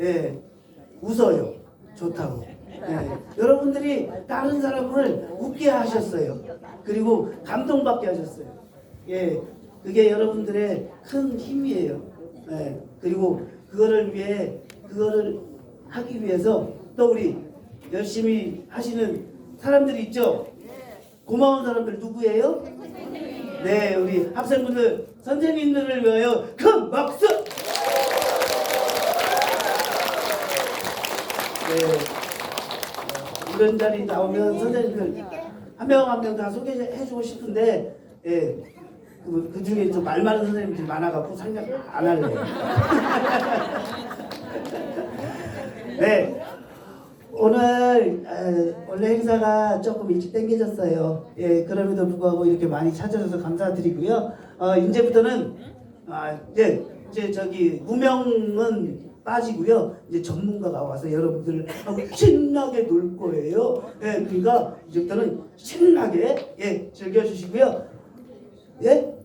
예, 웃어요. 좋다고. 예, 여러분들이 다른 사람을 웃게 하셨어요. 그리고 감동받게 하셨어요. 예, 그게 여러분들의 큰 힘이에요. 예, 그리고 그거를 위해 그거를 하기 위해서 또 우리 열심히 하시는 사람들이 있죠. 고마운 사람들 누구예요? 네, 우리 학생분들, 선생님들을 위하여 큰 박수! 네, 어, 이런 자리 나오면 선생님들 한 명 한 명 다 소개해주고 싶은데, 예, 그, 그 중에 좀 말 많은 선생님들이 많아갖고 상장 안 할래요. 네. 오늘 에, 원래 행사가 조금 일찍 땡겨졌어요. 예, 그럼에도 불구하고 이렇게 많이 찾아줘서 감사드리고요. 어, 이제부터는 아, 이제 이제 저기 무명은 빠지고요. 이제 전문가가 와서 여러분들을 하고 신나게 놀 거예요. 예, 그러니까 이제부터는 신나게 예 즐겨주시고요. 예,